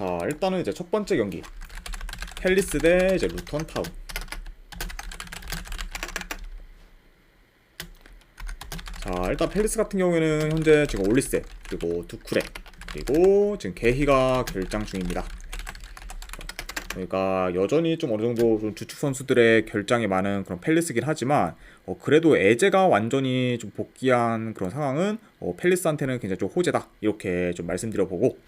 자 일단은 이제 첫 번째 경기 팰리스 대 이제 루턴 타운. 자 일단 팰리스 같은 경우에는 현재 지금 올리세 그리고 두쿠레 그리고 지금 게히가 결장 중입니다. 그러니까 여전히 좀 어느 정도 좀 주축 선수들의 결장이 많은 그런 팰리스긴 하지만 어, 그래도 에제가 완전히 좀 복귀한 그런 상황은 어, 팰리스한테는 굉장히 좀 호재다 이렇게 좀 말씀드려보고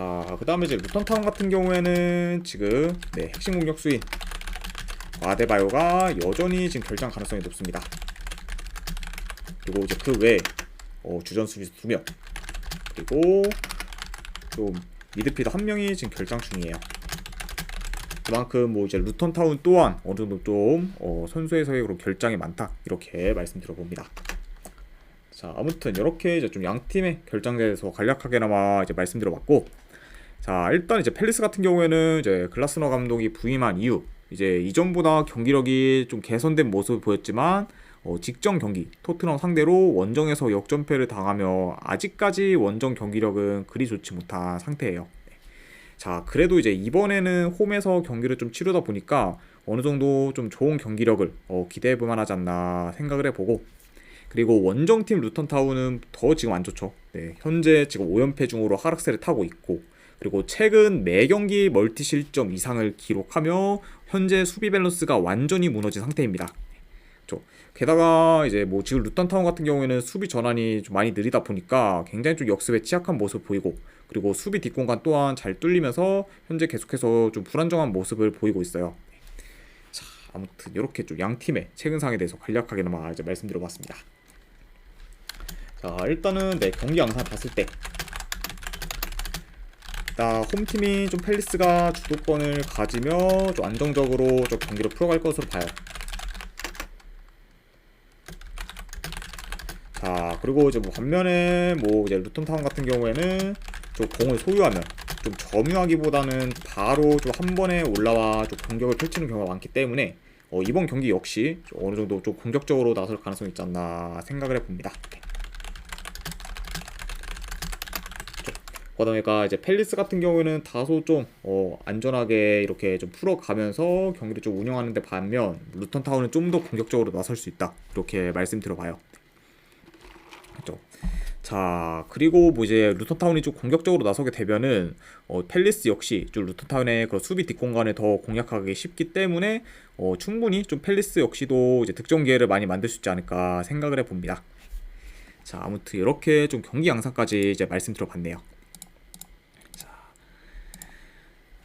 자 그 다음에 이제 루턴타운 같은 경우에는 지금 네, 핵심 공격 수인 아데바요가 여전히 지금 결장 가능성이 높습니다. 그리고 이제 그 외에 어, 주전 수비수 두명 그리고 좀 미드필더 한 명이 지금 결장 중이에요. 그만큼 뭐 이제 루턴 타운 또한 어느 정도 좀 어, 선수에서의 그런 결장이 많다 이렇게 말씀드려 봅니다. 자 아무튼 이렇게 이제 좀 양 팀의 결장에 대해서 간략하게나마 이제 말씀드려봤고 자 일단 이제 팰리스 같은 경우에는 이제 글라스너 감독이 부임한 이후 이제 이전보다 경기력이 좀 개선된 모습을 보였지만 어, 직전 경기 토트넘 상대로 원정에서 역전패를 당하며 아직까지 원정 경기력은 그리 좋지 못한 상태예요. 자, 그래도 이제 이번에는 홈에서 경기를 좀 치르다 보니까 어느 정도 좀 좋은 경기력을 어, 기대해 볼 만하지 않나 생각을 해보고 그리고 원정팀 루턴타운은 더 지금 안 좋죠. 네, 현재 지금 5연패 중으로 하락세를 타고 있고 그리고 최근 매 경기 멀티 실점 이상을 기록하며 현재 수비 밸런스가 완전히 무너진 상태입니다. 게다가 이제 뭐 지금 루턴 타운 같은 경우에는 수비 전환이 좀 많이 느리다 보니까 굉장히 좀 역습에 취약한 모습 보이고 그리고 수비 뒷공간 또한 잘 뚫리면서 현재 계속해서 좀 불안정한 모습을 보이고 있어요. 자, 아무튼 이렇게 좀 양 팀의 최근 상에 대해서 간략하게나마 이제 말씀드려봤습니다. 자, 일단은 네 경기 양상 봤을 때 일단 홈팀이 좀 팰리스가 주도권을 가지며 좀 안정적으로 좀 경기를 풀어갈 것으로 봐요. 자 그리고 이제 뭐 반면에 뭐 이제 루턴 타운 같은 경우에는 좀 공을 소유하면 좀 점유하기보다는 바로 좀 한 번에 올라와 좀 공격을 펼치는 경우가 많기 때문에 어, 이번 경기 역시 좀 어느 정도 좀 공격적으로 나설 가능성이 있지 않나 생각을 해봅니다. 그러니까 이제 팰리스 같은 경우에는 다소 좀 어, 안전하게 이렇게 좀 풀어가면서 경기를 좀 운영하는데 반면 루턴 타운은 좀 더 공격적으로 나설 수 있다 이렇게 말씀드려봐요. 그죠. 자 그리고 뭐 이제 루턴타운이 좀 공격적으로 나서게 되면은 어, 팰리스 역시 좀 루턴타운의 그런 수비 뒷공간을 더 공략하기 쉽기 때문에 어, 충분히 좀 팰리스 역시도 이제 득점 기회를 많이 만들 수 있지 않을까 생각을 해봅니다. 자 아무튼 이렇게 좀 경기 양상까지 이제 말씀드려봤네요. 자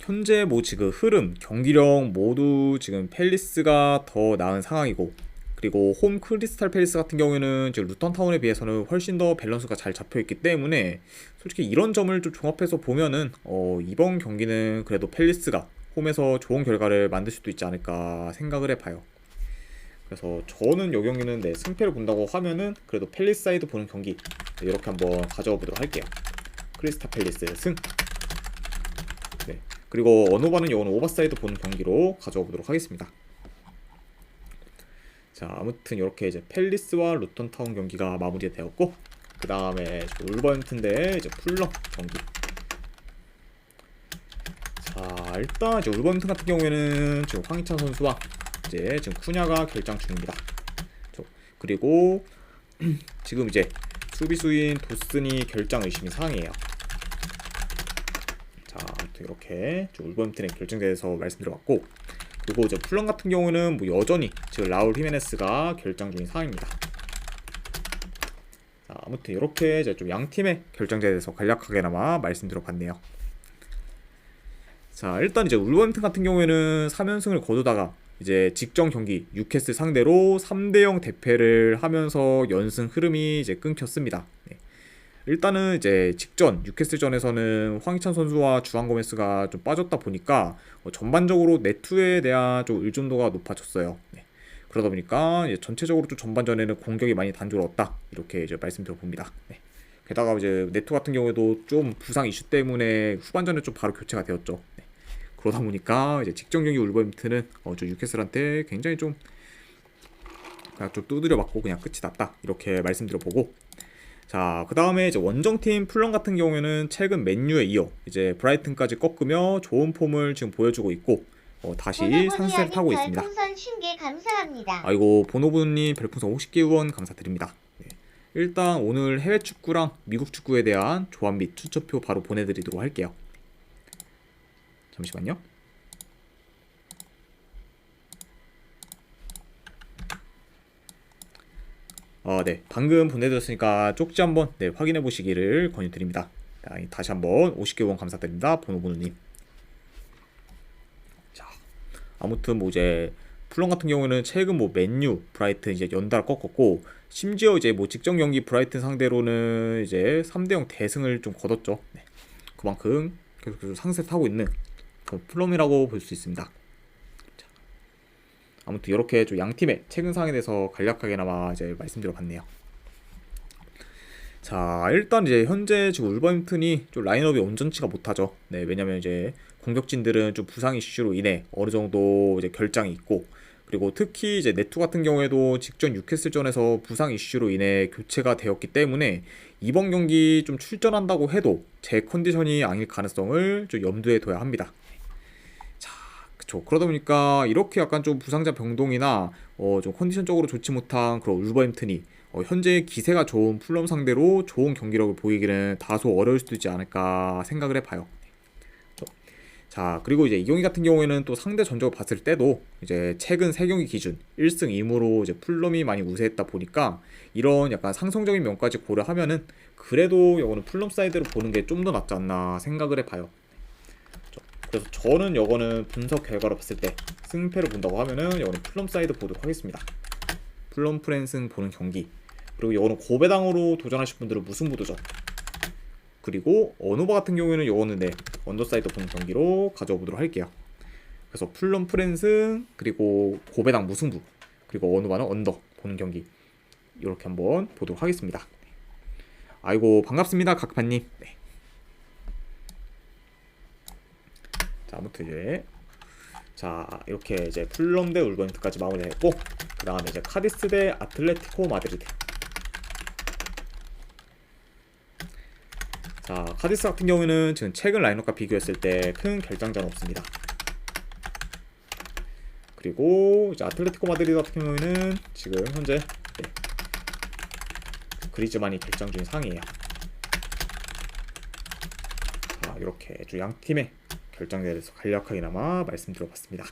현재 뭐 지금 흐름 경기력 모두 지금 팰리스가 더 나은 상황이고 그리고 홈 크리스탈 팰리스 같은 경우에는 지금 루턴 타운에 비해서는 훨씬 더 밸런스가 잘 잡혀 있기 때문에 솔직히 이런 점을 좀 종합해서 보면은 어, 이번 경기는 그래도 팰리스가 홈에서 좋은 결과를 만들 수도 있지 않을까 생각을 해봐요. 그래서 저는 이 경기는 네, 승패를 본다고 하면은 그래도 팰리스 사이드 보는 경기 네, 이렇게 한번 가져와 보도록 할게요. 크리스탈 팰리스 승. 네. 그리고 어노바는 이거는 오버사이드 보는 경기로 가져와 보도록 하겠습니다. 자 아무튼 이렇게 이제 팰리스와 루턴 타운 경기가 마무리가 되었고 그 다음에 울버햄튼 대 이제 풀러 경기. 자 일단 이제 울버햄튼 같은 경우에는 지금 황희찬 선수와 이제 지금 쿠냐가 결장 중입니다. 저- 그리고 지금 이제 수비수인 도슨이 결장 의심인 상황이에요. 이렇게 울버햄튼의 결정에 대해서 말씀드려봤고 그리고 이제 풀런 같은 경우는 뭐 여전히 지금 라울 히메네스가 결정 중인 상황입니다. 자, 아무튼 이렇게 이제 좀 양 팀의 결정자에 대해서 간략하게나마 말씀드려봤네요. 자, 일단 이제 울버햄튼 같은 경우에는 3연승을 거두다가 이제 직전 경기 뉴캐슬 상대로 3대 0 대패를 하면서 연승 흐름이 이제 끊겼습니다. 네. 일단은 이제 직전 뉴캐슬전에서는 황희찬 선수와 주한 고메스가 좀 빠졌다 보니까 어, 전반적으로 네트에 대한 좀 의존도가 높아졌어요. 네. 그러다 보니까 전체적으로 좀 전반전에는 공격이 많이 단조로웠다 이렇게 이제 말씀드려 봅니다. 네. 게다가 이제 네트 같은 경우에도 좀 부상 이슈 때문에 후반전에 좀 바로 교체가 되었죠. 네. 그러다 보니까 이제 직전 경기 울버햄튼은 어, 저 뉴캐슬한테 굉장히 좀 그냥 좀 두드려 맞고 그냥 끝이 났다 이렇게 말씀드려 보고 자, 그 다음에 이제 원정팀 플럼 같은 경우에는 최근 맨유에 이어 이제 브라이튼까지 꺾으며 좋은 폼을 지금 보여주고 있고 어, 다시 상승을 타고 있습니다. 별풍선 50개 감사합니다. 아이고 보노부님 별풍선 50개 후원 감사드립니다. 네. 일단 오늘 해외 축구랑 미국 축구에 대한 조합 및 추천표 바로 보내드리도록 할게요. 잠시만요. 아, 네. 방금 보내드렸으니까 쪽지 한번 네, 확인해 보시기를 권유드립니다. 자, 다시 한번 50개 후원 감사드립니다. 보노보노님. 자, 아무튼 뭐 이제 플럼 같은 경우는 최근 뭐 맨유, 브라이튼 이제 연달아 꺾었고 심지어 이제 뭐 직전 경기 브라이튼 상대로는 이제 3대0 대승을 좀 거뒀죠. 네. 그만큼 계속 상세 타고 있는 플럼이라고 볼 수 있습니다. 자, 아무튼 이렇게 좀 양 팀의 최근 상황에 대해서 간략하게나마 이제 말씀드려 봤네요. 자 일단 이제 현재 지금 울버햄튼이 좀 라인업이 온전치가 못하죠. 네 왜냐면 이제 공격진들은 좀 부상 이슈로 인해 어느 정도 이제 결장이 있고 그리고 특히 이제 네투 같은 경우에도 직전 뉴캐슬전에서 부상 이슈로 인해 교체가 되었기 때문에 이번 경기 좀 출전한다고 해도 제 컨디션이 아닐 가능성을 좀 염두에 둬야 합니다. 자, 그쵸. 그러다 보니까 이렇게 약간 좀 부상자 병동이나 어, 좀 컨디션적으로 좋지 못한 그런 울버햄튼이 어, 현재 기세가 좋은 풀럼 상대로 좋은 경기력을 보이기는 다소 어려울 수도 있지 않을까 생각을 해봐요. 자, 그리고 이제 이 경기 같은 경우에는 또 상대 전적을 봤을 때도 이제 최근 세 경기 기준 1승 2무로 이제 풀럼이 많이 우세했다 보니까 이런 약간 상성적인 면까지 고려하면은 그래도 이거는 풀럼 사이드로 보는 게 좀 더 낫지 않나 생각을 해봐요. 그래서 저는 이거는 분석 결과로 봤을 때 승패를 본다고 하면은 이거는 플럼 사이드 보도록 하겠습니다. 플럼 프랜승 보는 경기 그리고 이거는 고배당으로 도전하실 분들은 무승부 도전 그리고 어노바 같은 경우에는 이거는 네 언더사이드 보는 경기로 가져와 보도록 할게요. 그래서 플럼 프랜승 그리고 고배당 무승부 그리고 어노바는 언더 보는 경기 이렇게 한번 보도록 하겠습니다. 아이고 반갑습니다 각파님. 네. 자 아무튼 이제 자 이렇게 이제 풀럼 대 울버햄튼까지 마무리했고 그 다음에 이제 카디스 대 아틀레티코 마드리드. 자 카디스 같은 경우에는 지금 최근 라인업과 비교했을 때 큰 결장자는 없습니다. 그리고 이제 아틀레티코 마드리드 같은 경우에는 지금 현재 네, 그리즈만이 결장 중인 상이에요. 자 이렇게 주양 팀의 결정에 대해서 간략하게나마 말씀드려봤습니다.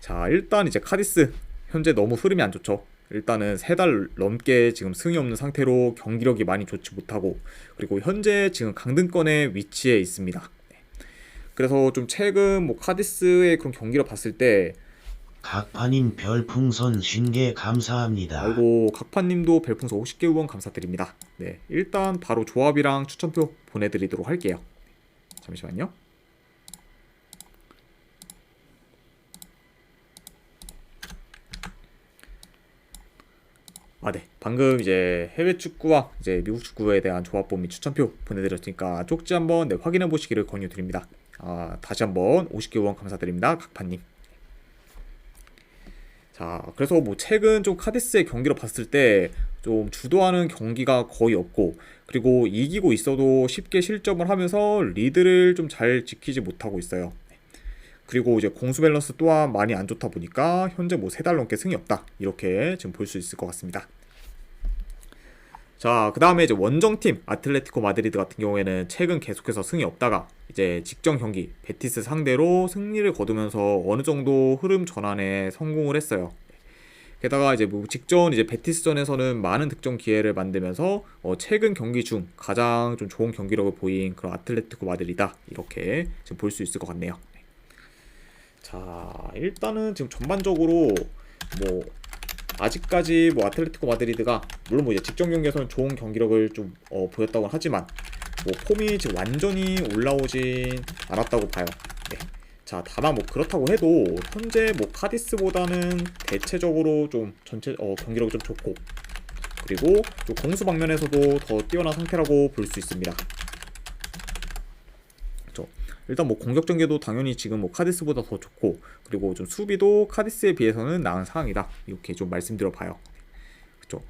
자 일단 이제 카디스 현재 너무 흐름이 안 좋죠. 일단은 세 달 넘게 지금 승이 없는 상태로 경기력이 많이 좋지 못하고 그리고 현재 지금 강등권에 위치해 있습니다. 네. 그래서 좀 최근 뭐 카디스의 그런 경기를 봤을 때 각파님 별풍선 50개 감사합니다. 아이고 각파님도 별풍선 50개 후원 감사드립니다. 네 일단 바로 조합이랑 추천표 보내드리도록 할게요. 잠시만요. 아, 네. 방금 이제 해외 축구와 이제 미국 축구에 대한 조합법 및 추천표 보내드렸으니까 쪽지 한번 네, 확인해 보시기를 권유드립니다. 아, 다시 한번 50개 후원 감사드립니다. 각파님. 자, 그래서 뭐 최근 좀 카디스의 경기를 봤을 때 좀 주도하는 경기가 거의 없고 그리고 이기고 있어도 쉽게 실점을 하면서 리드를 좀 잘 지키지 못하고 있어요. 그리고 이제 공수 밸런스 또한 많이 안 좋다 보니까 현재 뭐 세 달 넘게 승이 없다 이렇게 지금 볼 수 있을 것 같습니다. 자, 그 다음에 이제 원정팀 아틀레티코 마드리드 같은 경우에는 최근 계속해서 승이 없다가 이제 직전 경기 베티스 상대로 승리를 거두면서 어느 정도 흐름 전환에 성공을 했어요. 게다가 이제 뭐 직전 이제 베티스전에서는 많은 득점 기회를 만들면서 어 최근 경기 중 가장 좀 좋은 경기력을 보인 그런 아틀레티코 마드리다 이렇게 지금 볼 수 있을 것 같네요. 자 일단은 지금 전반적으로 뭐 아직까지 뭐 아틀레티코 마드리드가 물론 뭐 이제 직전 경기에서는 좋은 경기력을 좀 어, 보였다고 하지만 뭐 폼이 지금 완전히 올라오진 않았다고 봐요. 네. 자 다만 뭐 그렇다고 해도 현재 뭐 카디스보다는 대체적으로 좀 전체 어, 경기력이 좀 좋고 그리고 좀 공수 방면에서도 더 뛰어난 상태라고 볼 수 있습니다. 그렇죠. 일단 뭐 공격 전개도 당연히 지금 뭐 카디스보다 더 좋고 그리고 좀 수비도 카디스에 비해서는 나은 상황이다 이렇게 좀 말씀드려 봐요. 그렇죠.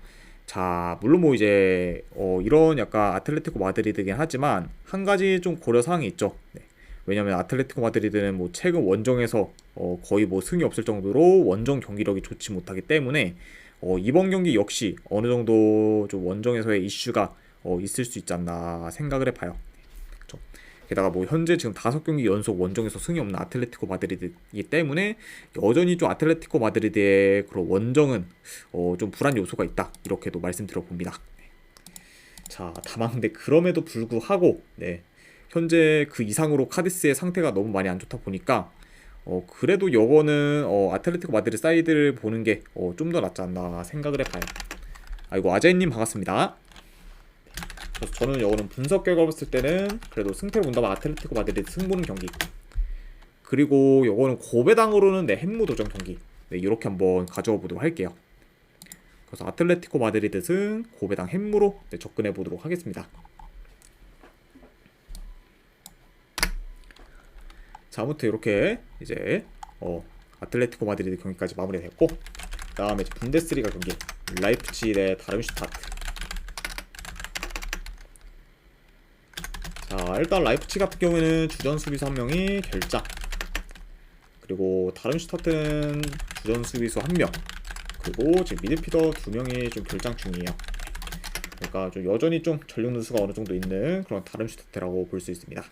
자, 물론 뭐 이제 어, 이런 약간 아틀레티코 마드리드긴 하지만 한 가지 좀 고려 사항이 있죠. 네. 왜냐면 아틀레티코 마드리드는 뭐 최근 원정에서 어, 거의 뭐 승이 없을 정도로 원정 경기력이 좋지 못하기 때문에 어, 이번 경기 역시 어느 정도 좀 원정에서의 이슈가 어, 있을 수 있지 않나 생각을 해봐요. 그렇죠. 게다가 뭐 현재 지금 다섯 경기 연속 원정에서 승이 없는 아틀레티코 마드리드이기 때문에 여전히 좀 아틀레티코 마드리드의 그런 원정은 어, 좀 불안 요소가 있다 이렇게도 말씀드려 봅니다. 자, 다만 근데 그럼에도 불구하고 네, 현재 그 이상으로 카디스의 상태가 너무 많이 안 좋다 보니까 어, 그래도 요거는 어, 아틀레티코 마드리드 사이드를 보는 게 어, 좀더 낫지 않나 생각을 해봐요. 아이고 아재님 반갑습니다. 그래서 저는 요거는 분석 결과 봤을 때는 그래도 승패를 본다면 아틀레티코 마드리드 승부는 경기 그리고 요거는 고배당으로는 네 햄무 도전 경기 네 이렇게 한번 가져와 보도록 할게요. 그래서 아틀레티코 마드리드 승 고배당 햄무로 네, 접근해 보도록 하겠습니다. 자 아무튼 이렇게 이제 어 아틀레티코 마드리드 경기까지 마무리됐고 그다음에 이제 분데스리가 경기 라이프치 대 다름슈타트. 자 일단 라이프치 같은 경우에는 주전 수비수 한 명이 결장 그리고 다름슈타트는 주전 수비수 한 명. 그리고 지금 미드피더 두 명이 좀 결장 중이에요. 그러니까 좀 여전히 좀 전력 누수가 어느 정도 있는 그런 다름슈타트라고 볼 수 있습니다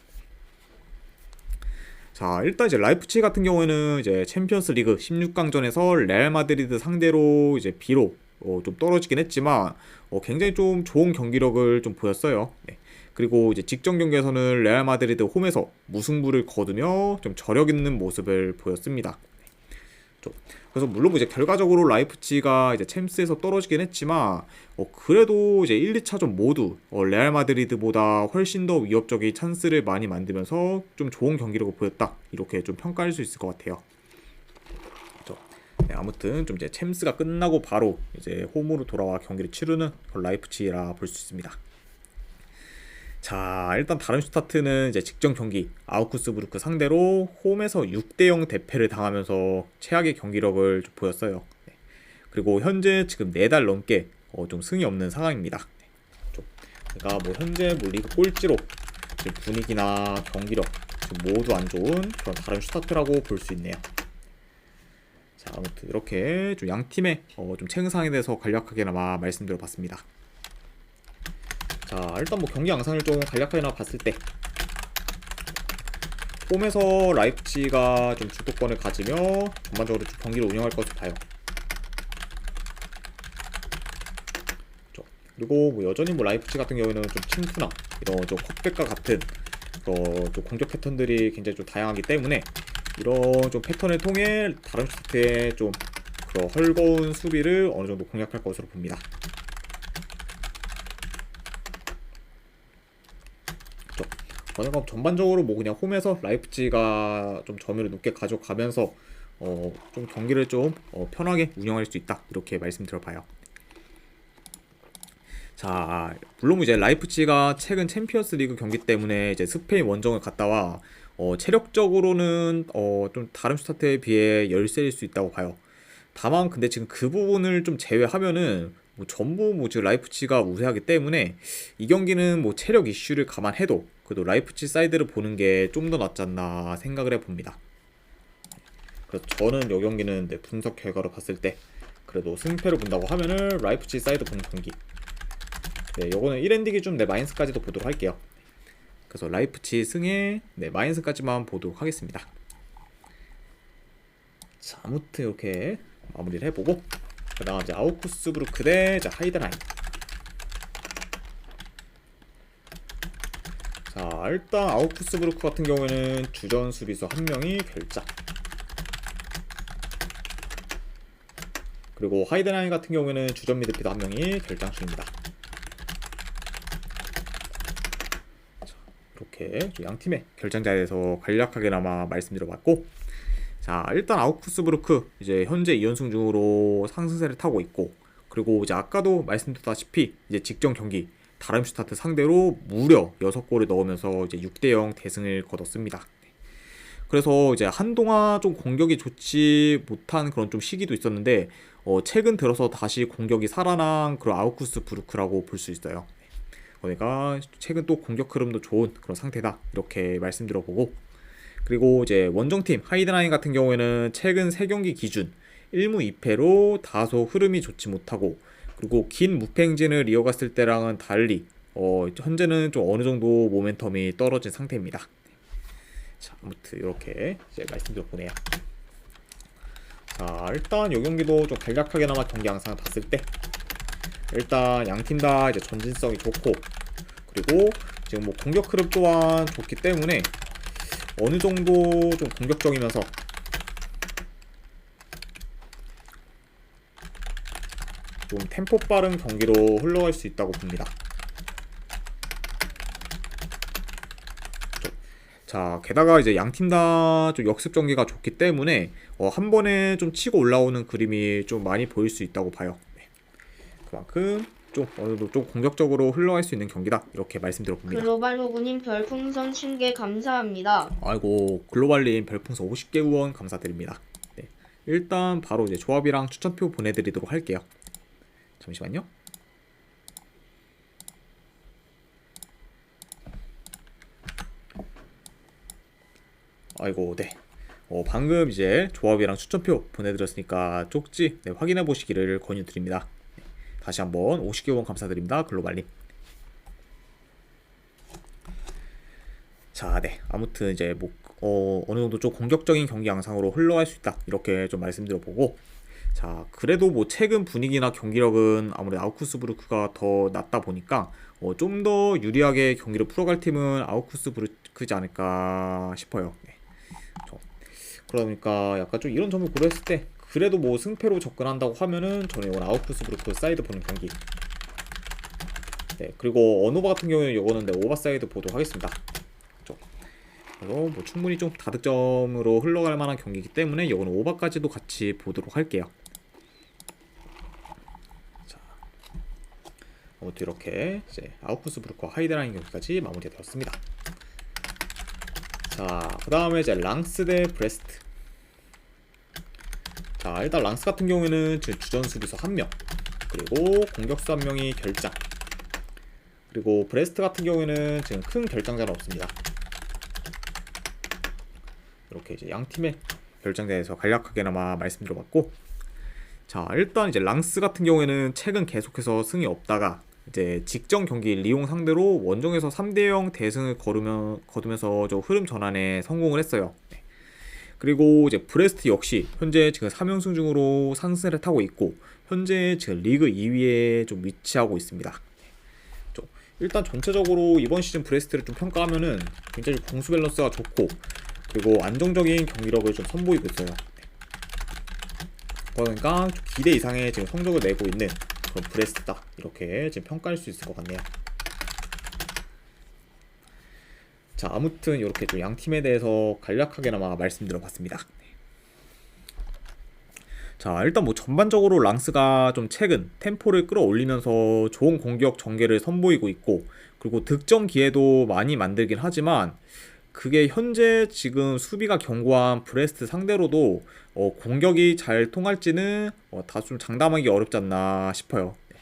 자, 일단 이제 라이프치 같은 경우에는 이제 챔피언스 리그 16강전에서 레알 마드리드 상대로 이제 비록 어, 좀 떨어지긴 했지만 어, 굉장히 좀 좋은 경기력을 좀 보였어요. 네. 그리고 이제 직전 경기에서는 레알 마드리드 홈에서 무승부를 거두며 좀 저력 있는 모습을 보였습니다. 좀 그래서 물론 뭐 이제 결과적으로 라이프치가 이제 챔스에서 떨어지긴 했지만 어, 그래도 이제 1, 2차전 모두 어, 레알 마드리드보다 훨씬 더 위협적인 찬스를 많이 만들면서 좀 좋은 경기력을 보였다 이렇게 좀 평가할 수 있을 것 같아요. 그렇죠. 네, 아무튼 좀 이제 챔스가 끝나고 바로 이제 홈으로 돌아와 경기를 치르는 라이프치라 볼 수 있습니다. 자, 일단 다른 슈타트는 이제 직전 경기 아우쿠스부르크 상대로 홈에서 6대 0 대패를 당하면서 최악의 경기력을 좀 보였어요. 네. 그리고 현재 지금 4달 넘게 어, 좀 승이 없는 상황입니다. 네. 좀 그러니까 뭐 현재 뭐 리그 꼴찌로 분위기나 경기력 모두 안 좋은 그런 다른 슈타트라고 볼 수 있네요. 자, 아무튼 이렇게 좀 양 팀의 어, 좀 상황에 대해서 간략하게나마 말씀드려 봤습니다. 자 일단 뭐 경기 양상을 좀 간략하게나 봤을 때 홈에서 라이프치가 좀 주도권을 가지며 전반적으로 좀 경기를 운영할 것을 봐요. 그리고 뭐 여전히 뭐 라이프치 같은 경우에는 좀 침투나 이런 좀 컵백과 같은 그런 좀 공격 패턴들이 굉장히 좀 다양하기 때문에 이런 좀 패턴을 통해 다른 슈트의 좀 그런 헐거운 수비를 어느 정도 공략할 것으로 봅니다. 그러니까 전반적으로 뭐 그냥 홈에서 라이프치가 좀 점유를 높게 가져가면서 어 좀 경기를 좀 어 편하게 운영할 수 있다 이렇게 말씀드려봐요. 자 물론 이제 라이프치가 최근 챔피언스 리그 경기 때문에 이제 스페인 원정을 갔다와 어 체력적으로는 어 좀 다른 스타트에 비해 열세일 수 있다고 봐요. 다만 근데 지금 그 부분을 좀 제외하면은 뭐 전부 뭐 지금 라이프치가 우세하기 때문에 이 경기는 뭐 체력 이슈를 감안해도 그래도 라이프치 사이드를 보는 게 좀 더 낫지 않나 생각을 해봅니다. 그래서 저는 이 경기는 네, 분석 결과로 봤을 때 그래도 승패를 본다고 하면은 라이프치 사이드 보는 경기. 네, 요거는 1엔딩 기준 네 마인스까지도 보도록 할게요. 그래서 라이프치 승에 네 마인스까지만 보도록 하겠습니다. 자, 아무튼 이렇게 마무리를 해보고 그 다음 이제 아우쿠스부르크 대 하이드라인. 자 일단 아우쿠스부르크 같은 경우에는 주전 수비수 한 명이 결장. 그리고 하이드라인 같은 경우에는 주전 미드필더 한 명이 결장 중입니다. 자, 이렇게 양 팀의 결장자에 대해서 간략하게나마 말씀드려봤고, 자 일단 아우쿠스부르크 이제 현재 2연승 중으로 상승세를 타고 있고, 그리고 이제 아까도 말씀드렸다시피 이제 직전 경기 다름슈타트 상대로 무려 6골을 넣으면서 이제 6대 0 대승을 거뒀습니다. 그래서 이제 한동안 좀 공격이 좋지 못한 그런 좀 시기도 있었는데 어, 최근 들어서 다시 공격이 살아난 그런 아우쿠스 부르크라고 볼 수 있어요. 그러니까 최근 또 공격 흐름도 좋은 그런 상태다 이렇게 말씀드려보고 그리고 이제 원정팀 하이드라인 같은 경우에는 최근 3경기 기준 1무 2패로 다소 흐름이 좋지 못하고 그리고 긴 무팽진을 이어갔을 때랑은 달리 어, 현재는 좀 어느 정도 모멘텀이 떨어진 상태입니다. 자, 아무튼 이렇게 이제 말씀드려보네요. 자, 일단 이 경기도 좀 간략하게나마 경기 양상을 봤을 때 일단 양 팀 다 이제 전진성이 좋고 그리고 지금 뭐 공격 흐름 또한 좋기 때문에 어느 정도 좀 공격적이면서 좀 템포 빠른 경기로 흘러갈 수 있다고 봅니다. 자, 게다가 이제 양 팀 다 좀 역습 전개가 좋기 때문에 어, 한 번에 좀 치고 올라오는 그림이 좀 많이 보일 수 있다고 봐요. 네. 그만큼 좀 어느 정도 좀 공격적으로 흘러갈 수 있는 경기다 이렇게 말씀드려 봅니다. 글로벌 호구님 별풍선 10개 감사합니다. 아이고 글로벌님 별풍선 50개 후원 감사드립니다. 네. 일단 바로 이제 조합이랑 추천표 보내드리도록 할게요. 잠시만요. 아이고 네. 어, 방금 이제 조합이랑 추천표 보내드렸으니까 쪽지 네, 확인해 보시기를 권유드립니다. 네. 다시 한번 50개 후원 감사드립니다. 글로벌님. 자, 네. 아무튼 이제 뭐 어, 어느 정도 좀 공격적인 경기 양상으로 흘러갈 수 있다. 이렇게 좀 말씀드려 보고 자, 그래도 뭐 최근 분위기나 경기력은 아무래도 아우쿠스 브루크가 더 낫다 보니까 어, 좀 더 유리하게 경기를 풀어갈 팀은 아우쿠스 브루크지 않을까 싶어요. 네. 보니까 약간 좀 이런 점을 고려했을 때 그래도 뭐 승패로 접근한다고 하면은 저는 이건 아우쿠스 브루크 사이드 보는 경기. 네, 그리고 언오버 같은 경우에는 이거는 네, 오버 사이드 보도록 하겠습니다. 그래서 뭐 충분히 좀 다득점으로 흘러갈 만한 경기이기 때문에 이거는 오버까지도 같이 보도록 할게요. 아무튼 이렇게 이제 브루커 하이드라인 경기까지 마무리되었습니다. 자, 그 다음에 이제 랑스 대 브레스트. 자, 일단 랑스 같은 경우에는 주전 수비수 한 명, 그리고 공격수 한 명이 결장. 그리고 브레스트 같은 경우에는 지금 큰 결장자는 없습니다. 이렇게 이제 양 팀의 결정대에서 간략하게나마 말씀드려봤고 자 일단 이제 랑스 같은 경우에는 최근 계속해서 승이 없다가 이제 직전 경기 리옹 상대로 원정에서 3대 0 대승을 거두며, 거두면서 저 흐름 전환에 성공을 했어요. 네. 그리고 이제 브레스트 역시 현재 지금 3연승 중으로 상승을 타고 있고 현재 지금 리그 2위에 좀 위치하고 있습니다. 좀 일단 전체적으로 이번 시즌 브레스트를 좀 평가하면은 굉장히 공수 밸런스가 좋고 그리고 안정적인 경기력을 좀 선보이고 있어요. 그러니까 좀 기대 이상의 지금 성적을 내고 있는 그런 브레스트다 이렇게 지금 평가할 수 있을 것 같네요. 자 아무튼 이렇게 좀 양 팀에 대해서 간략하게나마 말씀드려봤습니다. 자 일단 뭐 전반적으로 랑스가 좀 최근 템포를 끌어올리면서 좋은 공격 전개를 선보이고 있고 그리고 득점 기회도 많이 만들긴 하지만 그게 현재 지금 수비가 견고한 브레스트 상대로도 어, 공격이 잘 통할지는 어, 다소 좀 장담하기 어렵지 않나 싶어요. 네.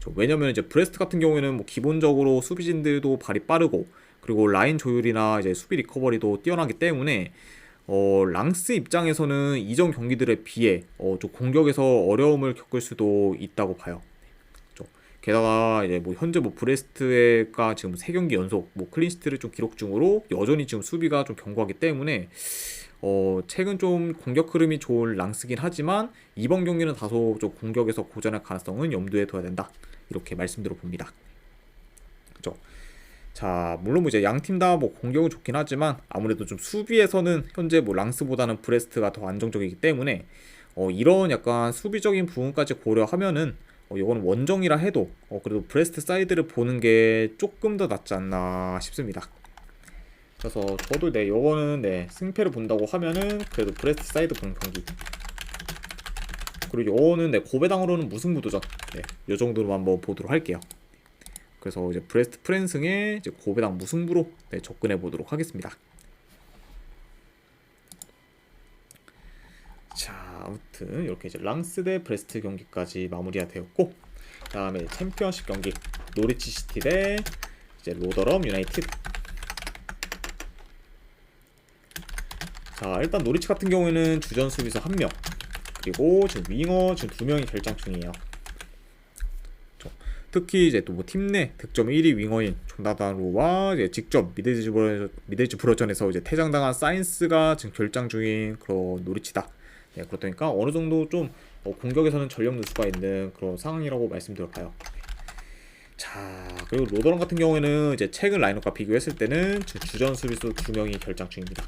저 왜냐면 이제 브레스트 같은 경우에는 뭐 기본적으로 수비진들도 발이 빠르고 그리고 라인 조율이나 이제 수비 리커버리도 뛰어나기 때문에 어, 랑스 입장에서는 이전 경기들에 비해 어, 좀 공격에서 어려움을 겪을 수도 있다고 봐요. 좀 게다가 이제 뭐 현재 뭐 브레스트가 지금 세 경기 연속 뭐 클린시트를 좀 기록 중으로 여전히 지금 수비가 좀 견고하기 때문에 어, 최근 좀 공격 흐름이 좋은 랑스긴 하지만 이번 경기는 다소 좀 공격에서 고전할 가능성은 염두에 둬야 된다. 이렇게 말씀드려 봅니다. 그죠? 자, 물론 뭐 이제 양 팀 다 뭐 공격은 좋긴 하지만 아무래도 좀 수비에서는 현재 뭐 랑스보다는 브레스트가 더 안정적이기 때문에 어, 이런 약간 수비적인 부분까지 고려하면은 어, 이거는 원정이라 해도 어, 그래도 브레스트 사이드를 보는 게 조금 더 낫지 않나 싶습니다. 그래서 저도 네 요거는 네 승패를 본다고 하면은 그래도 브레스트 사이드 보는 경기. 그리고 요거는 네 고배당으로는 무승부 도전. 네 요 정도로만 한번 보도록 할게요. 그래서 이제 브레스트 프랜승에 이제 고배당 무승부로 네, 접근해 보도록 하겠습니다 자 아무튼 이렇게 이제 랑스 대 브레스트 경기까지 마무리가 되었고 그다음에 챔피언십 경기 노리치 시티 대 이제 로더럼 유나이티드. 자 일단 노리치 같은 경우에는 주전 수비수 한 명, 그리고 지금 윙어 지금 두 명이 결장 중이에요. 저- 특히 이제 또 뭐 팀 내 득점 1위 윙어인 조나단로와 이제 직접 미드즈 브러전에서 이제 퇴장당한 사인스가 지금 결장 중인 그런 노리치다. 네, 그렇다 보니까 어느 정도 좀 어, 공격에서는 전력 누수가 있는 그런 상황이라고 말씀드려봐요. 자 그리고 로더런 같은 경우에는 이제 최근 라인업과 비교했을 때는 주- 주전 수비수 두 명이 결장 중입니다.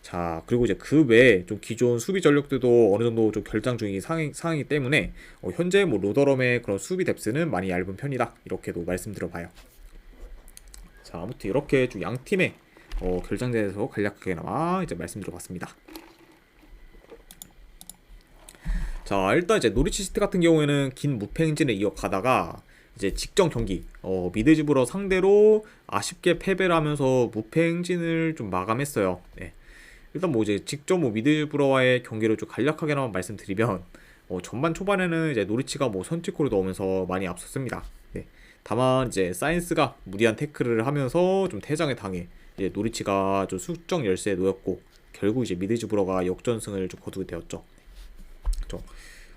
자 그리고 이제 그 외에 좀 기존 수비 전력들도 어느 정도 좀 결장 중인 상황, 상황이기 때문에 어, 현재 뭐 로더럼의 그런 수비 뎁스는 많이 얇은 편이다 이렇게도 말씀드려봐요. 자 아무튼 이렇게 좀 양 팀의 어, 결장대에서 간략하게나마 이제 말씀드려봤습니다. 자 일단 이제 노리치 시티 같은 경우에는 긴 무패 행진을 이어가다가 이제 직전 경기 어, 미드즈브러 상대로 아쉽게 패배를 하면서 무패 행진을 좀 마감했어요. 네. 일단 뭐 이제 직접 뭐 미드즈브러와의 경기를 좀 간략하게나마 말씀드리면 어, 전반 초반에는 이제 노리치가 뭐 선취골을 넣으면서 많이 앞섰습니다. 네. 다만 이제 사이언스가 무리한 태클을 하면서 좀 퇴장에 당해 이제 노리치가 좀 수적 열세에 놓였고 결국 이제 미드즈브러가 역전승을 좀 거두게 되었죠. 그렇죠.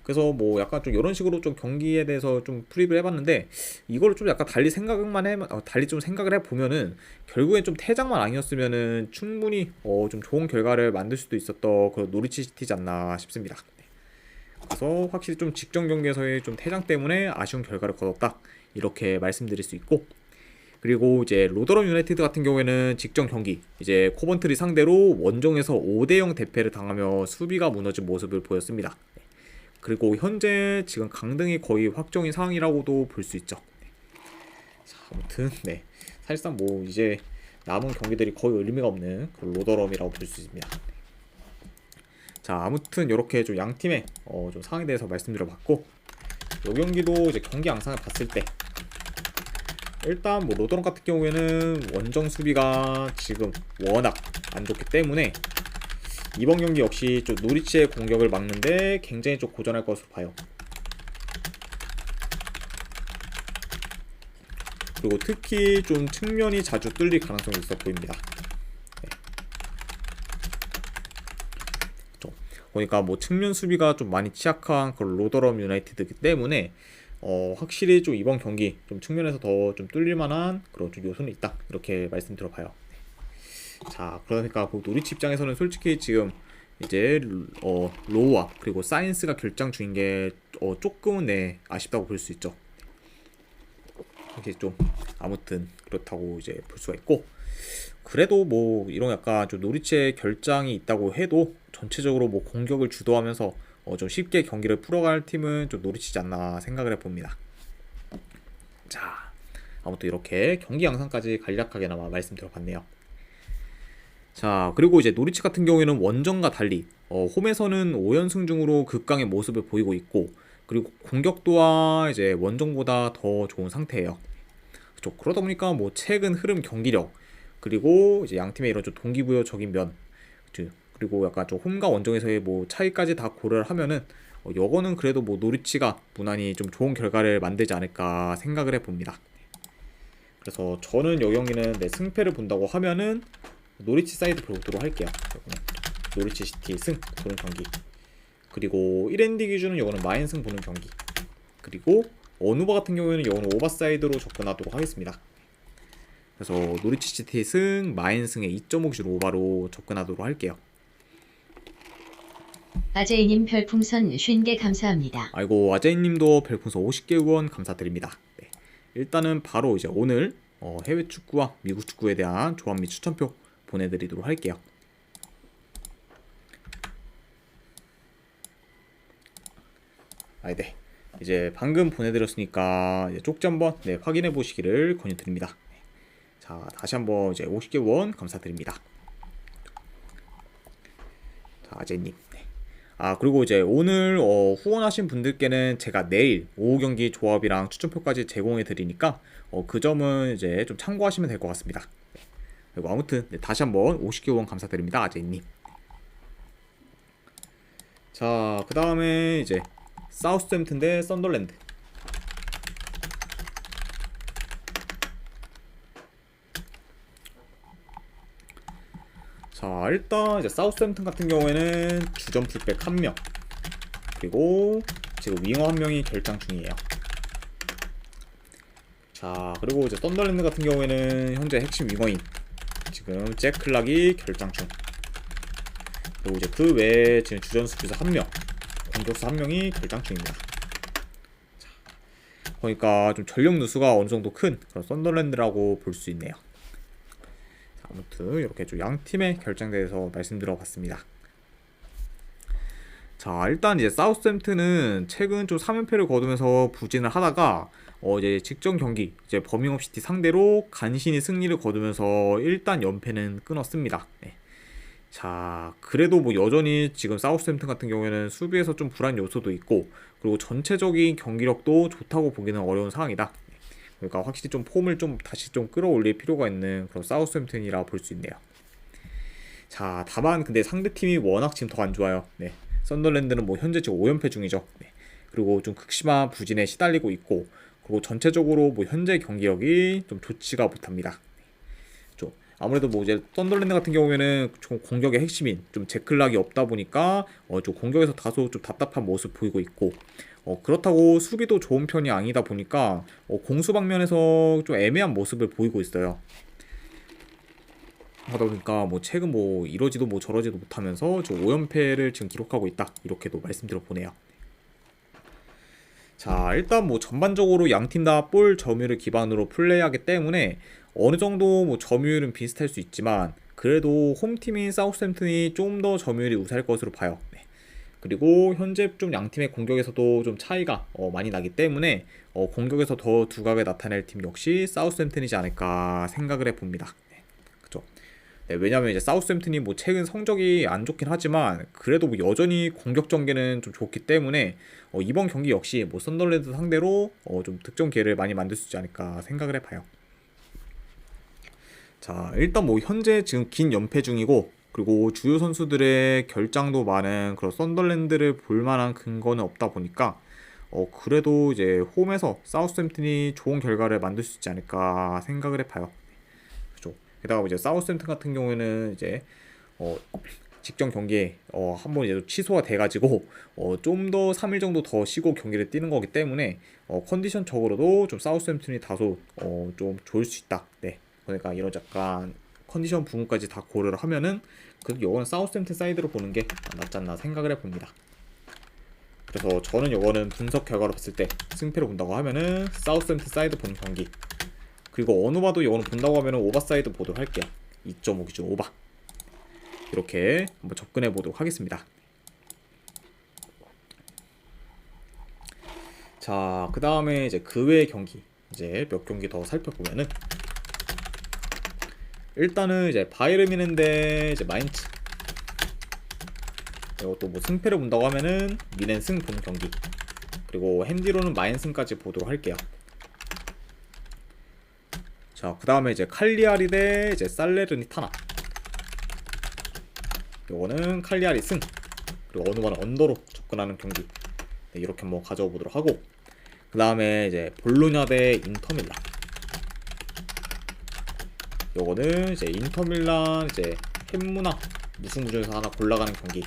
그래서 뭐 약간 좀 이런 식으로 좀 경기에 대해서 좀 프립을 해봤는데 이거를 좀 약간 달리 생각만 해 어, 달리 좀 생각을 해 보면은 결국엔 좀 퇴장만 아니었으면은 충분히 어, 좀 좋은 결과를 만들 수도 있었던 그런 노리치 시티지 않나 싶습니다. 네. 그래서 확실히 좀 직전 경기에서의 좀 퇴장 때문에 아쉬운 결과를 거뒀다 이렇게 말씀드릴 수 있고 그리고 이제 로더럼 유나이티드 같은 경우에는 직전 경기 이제 코번트리 상대로 원정에서 5대0 대패를 당하며 수비가 무너진 모습을 보였습니다. 네. 그리고 현재 지금 강등이 거의 확정인 상황이라고도 볼 수 있죠. 네. 자, 아무튼 네 사실상 뭐 이제 남은 경기들이 거의 의미가 없는 그런 로더럼이라고 볼 수 있습니다. 자 아무튼 이렇게 좀 양 팀의 어, 좀 상황에 대해서 말씀드려봤고 이 경기도 이제 경기 양상을 봤을 때 일단 뭐 로더럼 같은 경우에는 원정 수비가 지금 워낙 안 좋기 때문에 이번 경기 역시 좀 노리치의 공격을 막는데 굉장히 좀 고전할 것으로 봐요. 그리고 특히 좀 측면이 자주 뚫릴 가능성이 있어 보입니다. 네. 그러니까 뭐 측면 수비가 좀 많이 취약한 그런 로더럼 유나이티드이기 때문에 어, 확실히 좀 이번 경기 좀 측면에서 더 좀 뚫릴 만한 그런 좀 요소는 있다 이렇게 말씀드려봐요. 자 그러니까 그 노리치 입장에서는 솔직히 지금 이제 어, 로우와 그리고 사이언스가 결장 중인 게 어, 조금은 네 아쉽다고 볼 수 있죠. 이게 좀 아무튼 그렇다고 이제 볼 수가 있고 그래도 뭐 이런 약간 좀 노리치의 결장이 있다고 해도 전체적으로 뭐 공격을 주도하면서 어, 좀 쉽게 경기를 풀어갈 팀은 좀 노리치지 않나 생각을 해봅니다. 자 아무튼 이렇게 경기 양상까지 간략하게나마 말씀드려봤네요. 자 그리고 이제 노리치 같은 경우에는 원정과 달리 어, 홈에서는 5연승 중으로 극강의 모습을 보이고 있고 그리고 공격 또한 이제 원정보다 더 좋은 상태예요. 그렇죠. 그러다 보니까 뭐 최근 흐름 경기력 그리고 이제 양 팀의 이런 좀 동기부여적인 면. 그리고 약간 좀 홈과 원정에서의 뭐 차이까지 다 고려를 하면은 어, 요거는 그래도 뭐 노리치가 무난히 좀 좋은 결과를 만들지 않을까 생각을 해봅니다. 그래서 저는 요 경기는 내 승패를 본다고 하면은 노리치 사이드 보도록 할게요. 노리치 시티 승 보는 경기. 그리고 1엔디 기준은 요거는 마인 승 보는 경기. 그리고 어누바 같은 경우에는 요거는 오버사이드로 접근하도록 하겠습니다. 그래서 노리치 시티 승, 마인 승의 2.5 기준 오바로 접근하도록 할게요. 아재이님 별풍선 50개 감사합니다. 아이고 아재이님도 별풍선 50개 후원 감사드립니다. 네. 일단은 바로 이제 오늘 어, 해외 축구와 미국 축구에 대한 조합 및 추천표 보내드리도록 할게요. 아, 네. 이제 방금 보내드렸으니까 이제 쪽지 한번 네, 확인해 보시기를 권유드립니다. 네. 자, 다시 한번 이제 50개 후원 감사드립니다. 자, 아재님. 네. 아 그리고 이제 오늘 어, 후원하신 분들께는 제가 내일 오후 경기 조합이랑 추천표까지 제공해 드리니까 어, 그 점은 이제 좀 참고하시면 될 것 같습니다. 네. 그리고 아무튼 네, 다시 한번 50개 후원 감사드립니다 아재님. 자, 그 다음에 이제 사우스햄튼 대 썬더랜드. 자, 일단 이제 사우스햄튼 같은 경우에는 주전 풀백 한 명, 그리고 지금 윙어 한 명이 결장 중이에요. 자, 그리고 이제 썬더랜드 같은 경우에는 현재 핵심 윙어인 지금 잭 클락이 결장 중. 그리고 이제 그 외에 지금 주전 수비수 한 명, 공격수 한 명이 결장 중입니다. 자, 그러니까 좀 전력 누수가 어느 정도 큰 그런 썬더랜드라고 볼 수 있네요. 자, 아무튼 이렇게 좀 양 팀의 결장대에서 말씀드려봤습니다. 자, 일단 이제 사우스햄튼은 최근 좀 3연패를 거두면서 부진을 하다가 어 이제 직전 경기 이제 버밍엄 시티 상대로 간신히 승리를 거두면서 일단 연패는 끊었습니다. 네. 자, 그래도 뭐 여전히 지금 사우스햄튼 같은 경우에는 수비에서 좀 불안 요소도 있고 그리고 전체적인 경기력도 좋다고 보기는 어려운 상황이다. 그러니까 확실히 좀 폼을 좀 다시 좀 끌어올릴 필요가 있는 그런 사우스햄튼이라 볼 수 있네요. 자, 다만 근데 상대 팀이 워낙 지금 더 안 좋아요. 네. 썬더랜드는 뭐 현재 지금 5연패 중이죠. 네. 그리고 좀 극심한 부진에 시달리고 있고 그리고 전체적으로 뭐 현재 경기력이 좀 좋지가 못합니다. 좀 아무래도 뭐 이제 썬더랜드 같은 경우에는 좀 공격의 핵심인 좀 제클락이 없다 보니까 어 좀 공격에서 다소 좀 답답한 모습 보이고 있고 어 그렇다고 수비도 좋은 편이 아니다 보니까 어 공수 방면에서 좀 애매한 모습을 보이고 있어요. 하다 보니까 뭐 최근 뭐 이러지도 뭐 저러지도 못하면서 저 5연패를 지금 기록하고 있다 이렇게도 말씀드려 보네요. 자 일단 뭐 전반적으로 양 팀 다 볼 점유율을 기반으로 플레이하기 때문에 어느 정도 뭐 점유율은 비슷할 수 있지만 그래도 홈팀인 사우스햄튼이 좀 더 점유율이 우세할 것으로 봐요. 네. 그리고 현재 좀 양 팀의 공격에서도 좀 차이가 어, 많이 나기 때문에 어, 공격에서 더 두각을 나타낼 팀 역시 사우스햄튼이지 않을까 생각을 해봅니다. 네. 네, 왜냐면 이제 사우스햄튼이 뭐 최근 성적이 안 좋긴 하지만 그래도 뭐 여전히 공격 전개는 좀 좋기 때문에 어, 이번 경기 역시 뭐 썬더랜드 상대로 어, 좀 득점 기회를 많이 만들 수 있지 않을까 생각을 해봐요. 자 일단 뭐 현재 지금 긴 연패 중이고 그리고 주요 선수들의 결장도 많은 그런 썬더랜드를 볼만한 근거는 없다 보니까 어 그래도 이제 홈에서 사우스햄튼이 좋은 결과를 만들 수 있지 않을까 생각을 해봐요. 게다가 이제 사우스햄튼 같은 경우에는 이제 어 직전 경기에 어 한번 이제 취소가 돼가지고 어 좀 더 3일 정도 더 쉬고 경기를 뛰는 거기 때문에 어 컨디션적으로도 좀 사우스햄튼이 다소 어 좀 좋을 수 있다. 네. 그러니까 이런 약간 컨디션 부분까지 다 고려를 하면은 그 이거는 사우스햄튼 사이드로 보는 게 낫지 않나 생각을 해봅니다. 그래서 저는 이거는 분석 결과로 봤을 때 승패로 본다고 하면은 사우스햄튼 사이드 보는 경기 그리고 어느 봐도 이거는 본다고 하면은 오바 사이드 보도록 할게요. 2.5 기준 오바 이렇게 한번 접근해 보도록 하겠습니다. 자, 그 다음에 이제 그 외의 경기 이제 몇 경기 더 살펴보면은 일단은 이제 바이르미는데 이제 마인츠 이것도 뭐 승패를 본다고 하면은 미넨 승 보는 경기 그리고 핸디로는 마인 승까지 보도록 할게요. 자, 그 다음에 이제 칼리아리 대 이제 살레르니타나. 요거는 칼리아리 승. 그리고 어느 번은 언더로 접근하는 경기. 네, 이렇게 한번 가져와 보도록 하고. 그 다음에 이제 볼로냐 대 인터밀란. 요거는 이제 인터밀란 이제 햄무나 무승부 중에서 하나 골라가는 경기.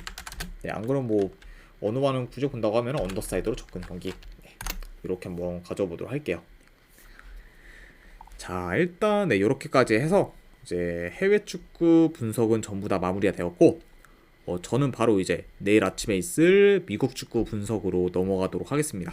네, 안 그러면 뭐 어느 반은 굳이 본다고 하면 언더사이드로 접근 경기. 네, 이렇게 한번 가져와 보도록 할게요. 자, 일단 네, 이렇게까지 해서 이제 해외 축구 분석은 전부 다 마무리가 되었고 어, 저는 바로 이제 내일 아침에 있을 미국 축구 분석으로 넘어가도록 하겠습니다.